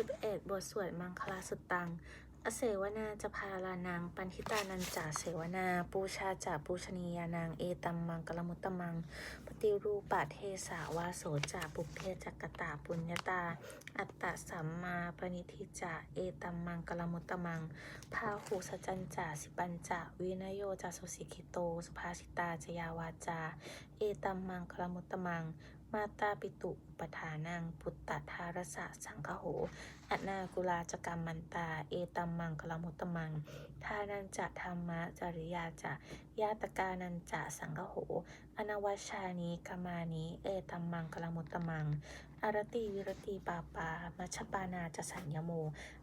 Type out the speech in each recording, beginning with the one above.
11 บทสวดมังคลาสุตัง อเสวนาจะพาลานังปันทิตานันจาเสวนา ปูชาจาปูชนียานาง เอตัมมังกลมุตตมัง ปฏิรูปะเทสาวาโสจาปุเพจักกตาปุญญาตา อัตตะสัมมาปณิทิจาเอตัมมังกลมุตตมัง พาหูสจันจาสิปัญจาวินโยจาสุสิกิโต สุภาสิตาจยาวาจา เอตัมมังคลมุตตมัง มาตาปิตุปทานังปุตตทารสะสังคโหอนากุลาจกรรมมันตา เอตัมมังคลมุตตมัง ทานันจะธรรมะจริยาจะยาตกานันจะสังคโห อนวัชชานิกามานิเอตัมมังคลมุตตมัง อารติวิรติปาปา มัชปานาจะสัญญโม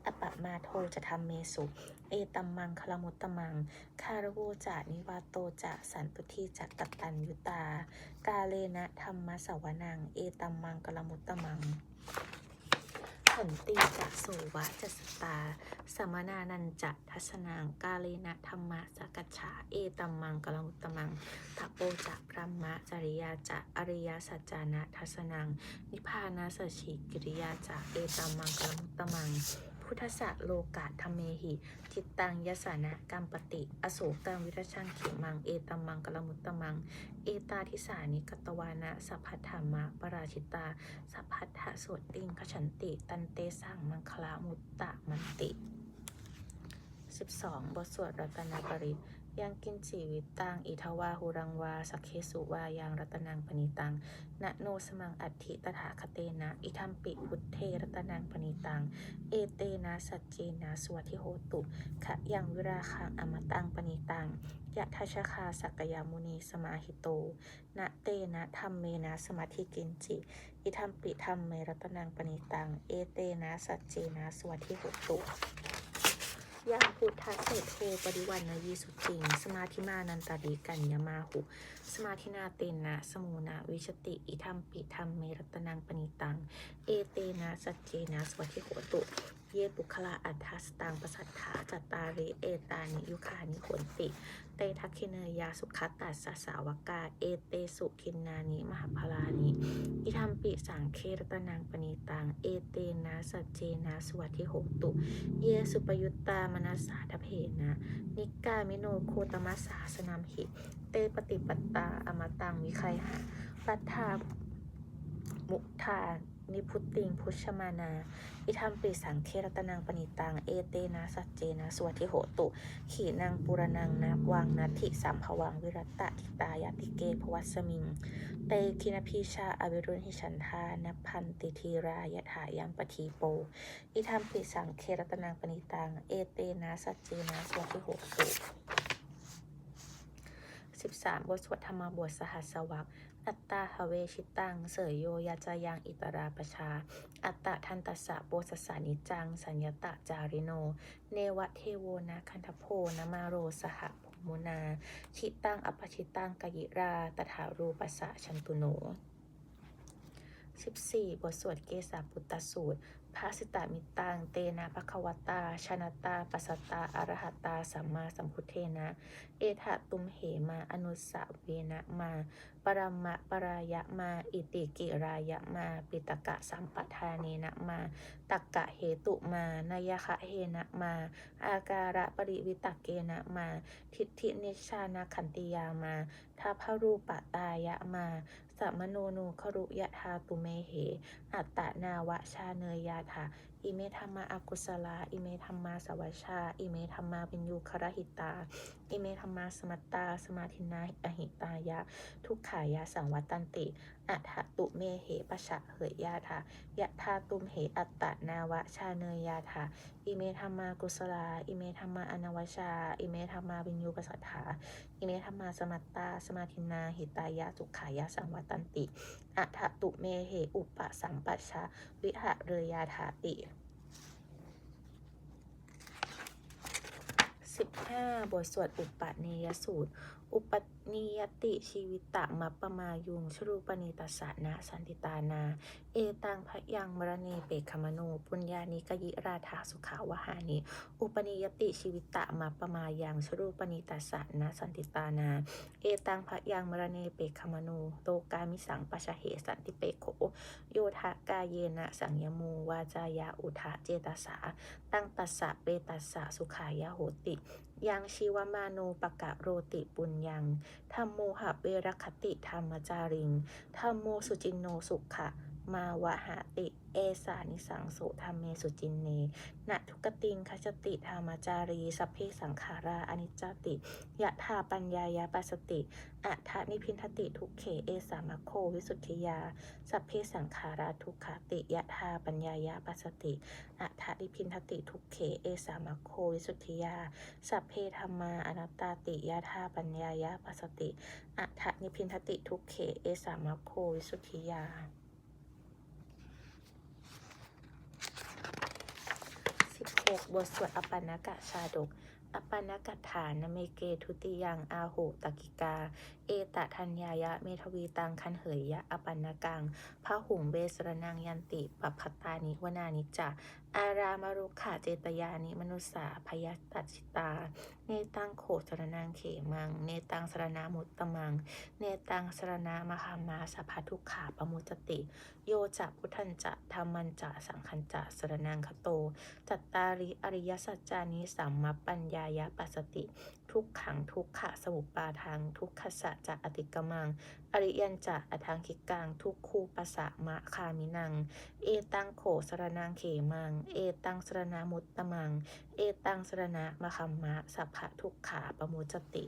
อปะมาโทจะทำเมสุ เอตัมมังคลมุตตมัง คารโวจะนิวาโตจะสันตุทีจะกตตันยุตา กาเลนะธรรมสวนัง เอตัมมังกลมุตตมัง ขันติจะโสวะจะสตา สมนานันจะทัศนังกาเลนะธรรมะสกจฉา เอตัมมังกลมุตมังทโปจะพรมะจริยาจะอริยสัจจานะทัศนัง นิพพานาสชิกิริยาจะเอตัมมังกลมุตมัง พุทธะโลกาธรรมเมหิจิตตังยสานะกัมปติ อโศกังวิรชังเขมัง เอตมังกลมุตตมัง เอตาทิสานิกตวานะสัพพัทธามะปราชิตา สัพพัทธะสวดติงขฉันติ ตันเตสังมังคลามุตตะมันติ 12 บทสวดรัตนปริ ยังกินจีวิตตัง อิทวาหุรังวาสักเคสุวายังรัตนังปณิตังนะโนสมังอัติตถาคเตนะ อิทัมปิพุทเทรัตนังปณิตัง เอเตนะสัจเจนะสวัติโหตุขะยังวิราคังอมตังปณิตังยะทัชคาสักยามุนีสมาหิโตนะเตนะธรรมเมนะสมาธิกินจิ อิทัมปิธรรมเมรัตนังปณิตัง เอเตนะสัจเจนะสวัติโหตุ ยาพุทธเศรโทปริวันนายีสุจริง สมาธิมานันตาริกัญญามาหุ สมาธินาเตนะ สมูนาวิชติ อิทัมปิธรรมเมรตนังปณิตัง เอเตนะ สัจเจนะสวัติโหตุ เยปุคละอัฏฐสตังปสัทธาจัตตาริเอตานิยุคานิโหนติ เตทักขิเนยาสุขตัสสาวกา เอเตสุขินนานิมหาพลานิ อิทัมปิสังเครตนังปณิตัง เอเตนะสัจเจนะสวัสดิโหตุ เยสุปยุตตามนัสสาทเพนะ นิกามิโนโคตมัสสาสนามหิ เตปฏิปัตตาอมตังวิไคหะปัทธามุทาน นิพุตติงพุชมานา อิทัมปิสังเครตนังปณิตัง เอเตนะสัจเจนะสวัติโหตุ ขีนังปุรนังนะวังนัตถิสัมภวังวิรัตตทิตายาติเกภวัสมิง เตคินพีชาอวิรุณหิฉันทานพันติทีรายถายังปทีโป อิทัมปิสังเครตนังปณิตัง เอเตนะสัจเจนะสวัติโหตุ13บทสวดธรรมบทสหัสวัก อัตตาหเวชิตัง เสยโยยาจายังอิตราปชา อัตตะทันตสะโปสสานิจัง สัญญตะจาริโน เนวะเทโวนะคันทโพนมาโรสหภมุนา ชิตังอปชิตังกยิรา ตถารูปัสสะชันตุโน 14 บทสวดเกสาปุตตสูตร ภาสิตามิตัง เตนะภควตา ชนตา ปัสสตาอรหัตตา สัมมาสัมพุทเทนะ เอทะตุมเหมา อนุสสะเวนะมา ปรมะปรายะมา อิติกิรายะมา ปิตกะสัมปทาเนนะมา ตักกะเหตุมานายคะเฮนะมา อาการะปริวิตกเกนะมา ทิฏฐินิชานาขันติยามาทัพรูปตายะมา สัมมโนนูครุยะธาตุเมเห อัตตนาวะชาเนยยาถา อิเมธรรมาอากุศลา อิเมธรรมาสวัชชาอิเมธรรมาเป็นยูครหิตา อิเมธรรมาสมัตตา สมาธินาอหิตายะ ทุกขายาสังวัตันติ อัฏฐตุเมเหปะชะเหยยาถายะธาตุมเหอัตตนาวะชาเนยยาถาอิเมธรรมากุศลา อิเมธรรมาอนวชา อิเมธรรมาวินยูปสัทธา อิเมธรรมาสมัตตา สมาธินาหิตายะสุกขายาสังวัตันติอัฏฐตุเมเหอุปสัมปัชชาวิหะเรยาถาติ 5 บทสวดอุปปาเนยสูตรอุปนิยติชีวิตะมัปปมายุงชรูปนิตัสสนะสันติตานา เอตังพะยังมรณีเปกขมโนปุญญานิกยิราธาสุขาวหานิอุปนิยติชีวิตะมัปปมายังชรูปนิตัสสนะสันติตานา เอตังพะยังมรณีเปกขมโนโตกามิสังปชะเหสันติเปโขโยทะกาเยนะสังยมูวาจายาอุทะเจตสา ตั้งตัสสะเปตัสสะสุขายาโหติ ยังชีวมาโนปะกะโรติปุญยังธรรมโมหะเวรคติธรรมจาริงธรรมโมสุจินโนสุขะ มาวะหะติ เอสานิสังโสธรรมเมสุจินเนนะทุกติงคชติธรรมจารี สัพเพสังขาราอนิจจติยะธาปัญญายาปัสติอัฏฐนิพินทติทุกเขเอสามะโควิสุทธิยา สัพเพสังขาราทุกขาติยะธาปัญญายาปัสติอัฏฐนิพินทติทุกเขเอสามะโควิสุทธิยา สัพเพธรรมาอนัตตาติยะธาปัญญายาปัสติอัฏฐนิพินทติทุกเขเอสามะโควิสุทธิยา 6 บทสวดอปันนกะชาดก อปันนกฐานเมเกทุติยังอาโหตกิกา เอตทัญญายะเมทวีตังคันเหยยะอปันนกังพระหุงเบสรนังยันติปัพพตานิวนานิจจา อารามารุขาเจตยานิมนุสาพยัตตัชิตา เนตังโขสรนังเขมัง เนตังสรณามุตตมัง เนตังสรณามหามาสภทุกขาปมุจติ โยจะพุทธันจะธรรมันจะสังคันจะสรนังคโต จัตตาริอริยสัจจานิสัมมปัญญายปัสสติ ทุกขังทุกขะสมุปปาทังทุกขสะจะอติกมัง อริยันจะอทังคิกังทุกคูปสะมะคามินัง เอตังโขสรนังเขมังเอตังสรณามุตตมัง เอตังสรณะมะคัมมะ สัพพะทุกขาปมุจจติ